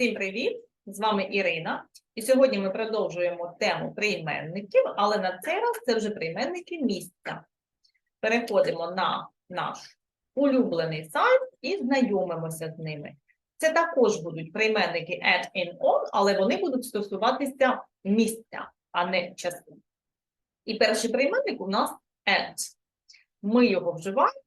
Всім привіт! З вами Ірина. І сьогодні ми продовжуємо тему прийменників, але на цей раз це вже прийменники місця. Переходимо на наш улюблений сайт і знайомимося з ними. Це також будуть прийменники at in on, але вони будуть стосуватися місця, а не часу. І перший прийменник у нас at. Ми його вживаємо,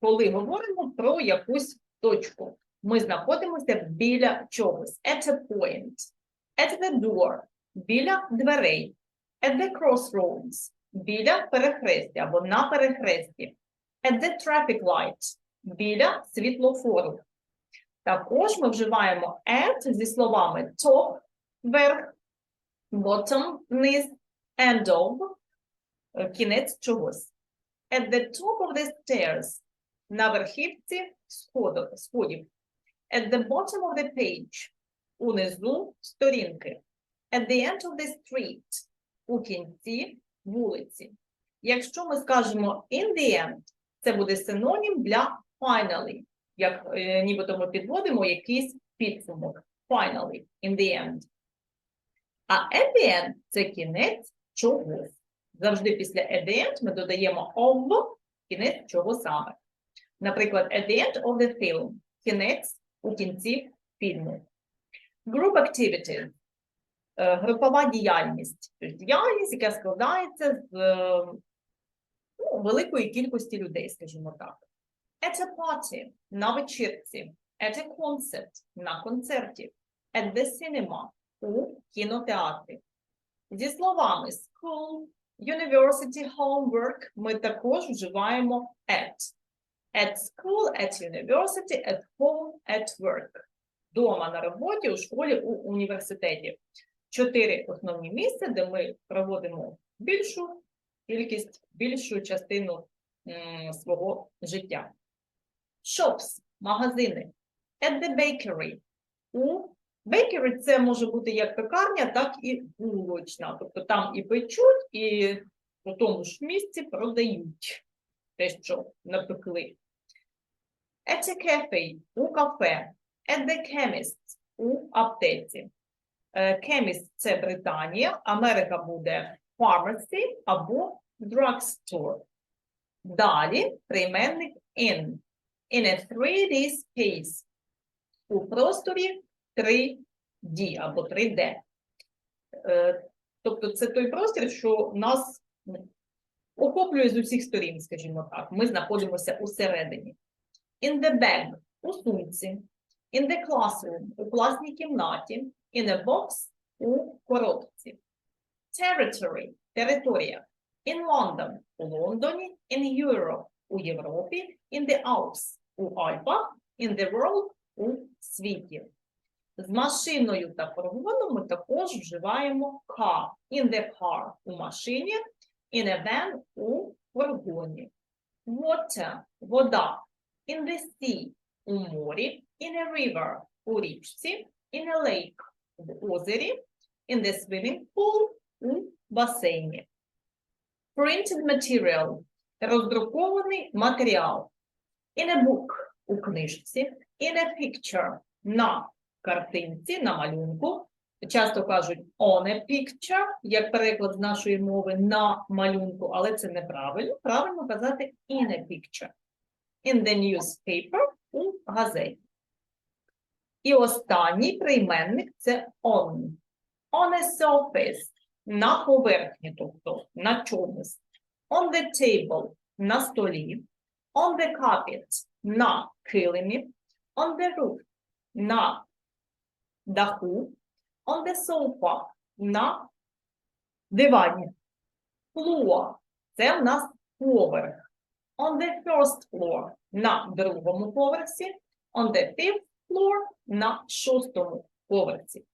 коли говоримо про якусь точку. Ми знаходимося біля чогось. At a point. At the door. Біля дверей. At the crossroads. Біля перехрестя або на перехресті. At the traffic light. Біля світлофору. Також ми вживаємо at зі словами top, верх, bottom, низ, end of, кінець чогось. At the top of the stairs. На верхівці сходів. At the bottom of the page. Унизу сторінки. At the end of the street. У кінці вулиці. Якщо ми скажемо in the end, це буде синонім для finally. Як е, нібито ми підводимо якийсь підсумок. Finally, in the end. А at the end – це кінець чогось. Завжди після at the end ми додаємо of, кінець чого саме. Наприклад, at the end of the film – кінець у кінці фільму. Group activities е, – групова діяльність. Тобто діяльність, яка складається з е, ну, великої кількості людей, скажімо так. At a party – на вечірці. At a concert – на концерті. At the cinema – у кінотеатрі. Зі словами school, university, homework ми також вживаємо at. At school, at university, at home, at work. Дома на роботі, у школі, у університеті. Чотири основні місця, де ми проводимо більшу кількість, більшу частину свого життя. Shops – магазини. At the bakery. У bakery це може бути як пекарня, так і булочна. Тобто там і печуть, і у тому ж місці продають те, що напекли. At a cafe – у кафе. At the chemist – у аптеці. Е, Chemist – це Британія, Америка буде pharmacy або drugstore. Далі прийменник in. In a 3D space. У просторі 3D або 3D. Е, Тобто це той простір, що нас охоплює з усіх сторін, скажімо так. Ми знаходимося усередині. In the bag – у сумці. In the classroom – у класній кімнаті. In a box – у коробці. Territory – територія. In London – у Лондоні. In Europe – у Європі. In the Alps – у Альпах. In the world – у світі. З машиною та фургоном ми також вживаємо car. In the car – у машині. In a van – у фургоні. Water – вода. In the sea – у морі. In a river – у річці. In a lake – в озері. In the swimming pool – у басейні. Printed material – роздрукований матеріал. In a book – у книжці. In a picture – на картинці, на малюнку. Часто кажуть on a picture, як переклад з нашої мови на малюнку, але це неправильно. Правильно казати in a picture. In the newspaper – у газеті. І останній прийменник це on. On a surface – на поверхні, тобто на чомусь. On the table – на столі. On the carpet – на килимі. On the roof – на даху. On the sofa – на дивані. Floor – це в нас поверх. On the first floor – на другому поверсі. On the fifth floor – на шостому поверсі.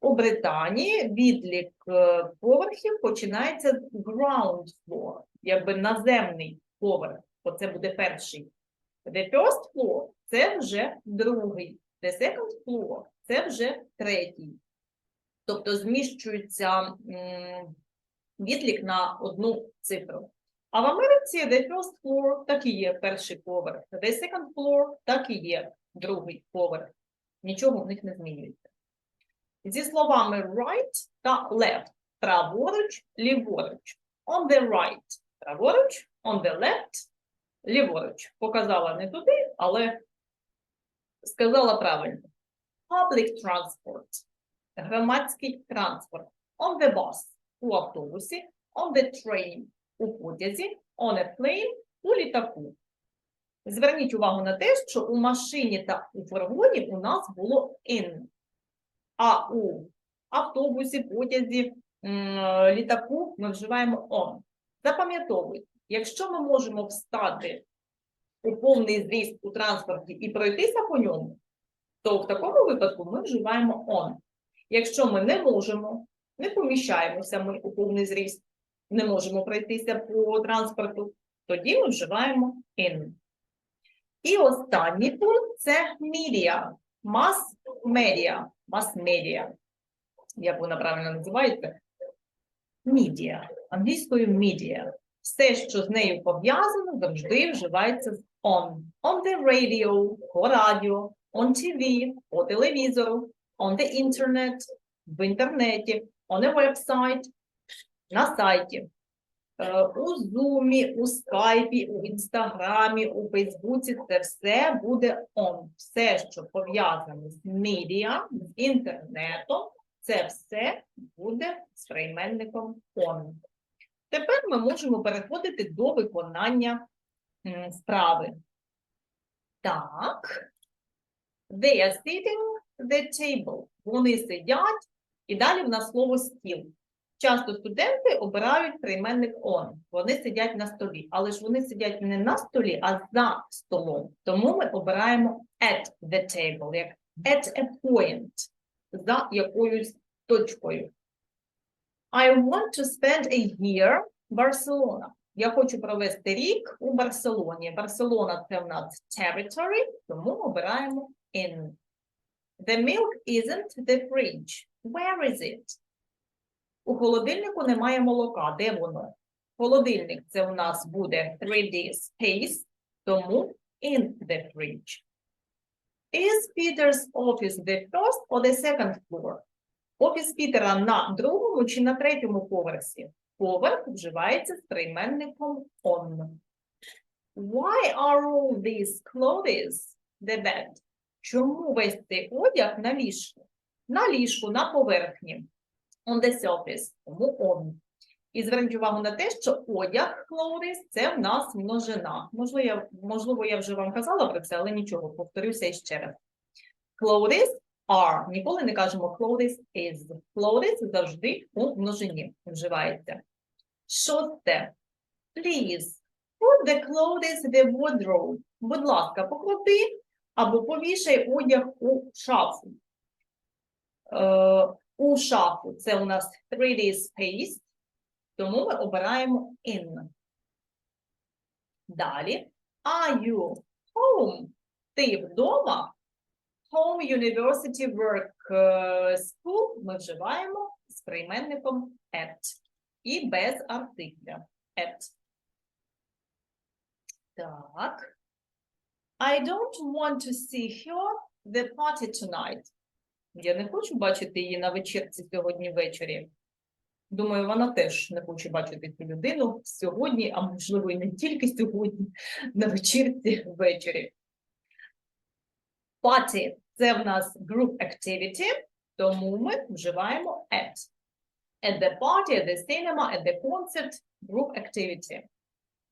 У Британії відлік е, поверхів починається з ground floor, якби наземний поверх, бо це буде перший. The first floor – це вже другий. The second floor – це вже третій. Тобто зміщується відлік на одну цифру. А в Америці the first floor так і є перший поверх, the second floor так і є другий поверх. Нічого в них не змінюється. зі словами right та left. Праворуч, ліворуч. On the right – праворуч, on the left – ліворуч. Показала не туди, але сказала правильно. Public transport – громадський транспорт. On the bus – у автобусі. On the train – у потязі. On a plane – у літаку. Зверніть увагу на те, що у машині та у фургоні у нас було in, а у автобусі, потязі, літаку ми вживаємо on. Запам'ятовуйте, якщо ми можемо встати у повний зріст у транспорті і пройтися по ньому, то в такому випадку ми вживаємо on. Якщо ми не можемо, не поміщаємося ми у повний зріст, не можемо пройтися по транспорту, тоді ми вживаємо in. І останній пункт це media, мас-медіа, мас-медіа. Як вона правильно називається? Media. Англійською media. Все, що з нею пов'язано, завжди вживається з on. On the radio, по радіо, on TV, по телевізору, on the internet, в інтернеті, on a website, на сайті. Е, У Zoom, у Skype, у Інстаграмі, у Фейсбуці це все буде on. Все, що пов'язане з медіа, з інтернетом, це все буде з прийменником on. Тепер ми можемо переходити до виконання справи. Так. They are sitting the table. Вони сидять, і далі в нас слово стіл. Часто студенти обирають прийменник on. Вони сидять на столі, але ж вони сидять не на столі, а за столом. Тому ми обираємо at the table, як at a point, за якоюсь точкою. I want to spend a year Barcelona. Я хочу провести рік у Барселоні. Барселона це в нас territory, тому обираємо in. The milk isn't the fridge. Where is it? У холодильнику немає молока. Де воно? Холодильник це у нас буде 3D space, тому in the fridge. Is Peter's office the first or the second floor? Офіс Пітера на другому чи на третьому поверсі? Поверх вживається з прийменником on. Why are all these clothes the bed? Чому весь цей одяг на ліжку? На ліжку, на поверхні. On the surface, тому on. І зверніть увагу на те, що одяг clothes – це в нас множина. Можливо, я, можливо, я вже вам казала про це, але нічого, повторюся іще раз. Clothes are. Ніколи не кажемо clothes is. Clothes завжди у множині вживається. Шосте. Please, put the clothes in the wardrobe. Будь ласка, поклади або повішай одяг у шафу. Е, у шафу це у нас 3D space, тому ми обираємо in. Далі. Are you home? Ти вдома? Home University Work е, School ми вживаємо з прийменником at і без артикля at. Так. I don't want to see her the party tonight. Я не хочу бачити її на вечірці сьогодні ввечері. Думаю, вона теж не хоче бачити цю людину сьогодні, а можливо, і не тільки сьогодні, на вечірці ввечері. Party – це в нас group activity, тому ми вживаємо at. At the party, at the cinema, at the concert, group activity.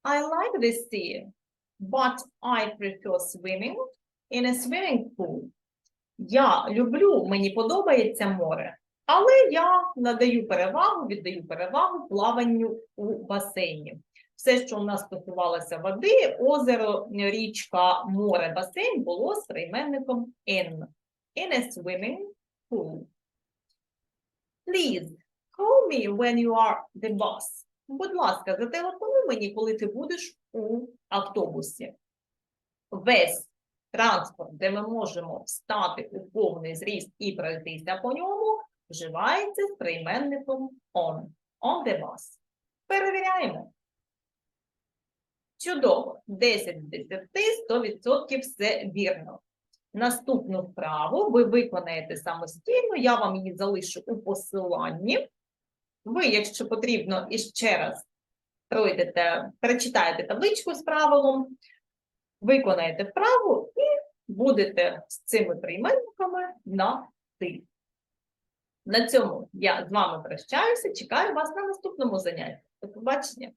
I like the sea, but I prefer swimming in a swimming pool. Я люблю, мені подобається море, але я надаю перевагу, віддаю перевагу плаванню у басейні. Все, що у нас стосувалося води, озеро, річка, море, басейн було з прийменником in. In a swimming pool. Please, call me when you are the boss. Будь ласка, зателефонуй мені, коли ти будеш у автобусі. Весь транспорт, де ми можемо встати у повний зріст і пройтися по ньому, вживається з прийменником on. On the bus. Перевіряємо. Чудово. 10 з 10, 100% все вірно. Наступну вправу ви виконаєте самостійно, я вам її залишу у посиланні. Ви, якщо потрібно, іще раз пройдете, перечитаєте табличку з правилом, виконаєте вправу і будете з цими прийменниками на ти. На цьому я з вами прощаюся. Чекаю вас на наступному занятті. До побачення.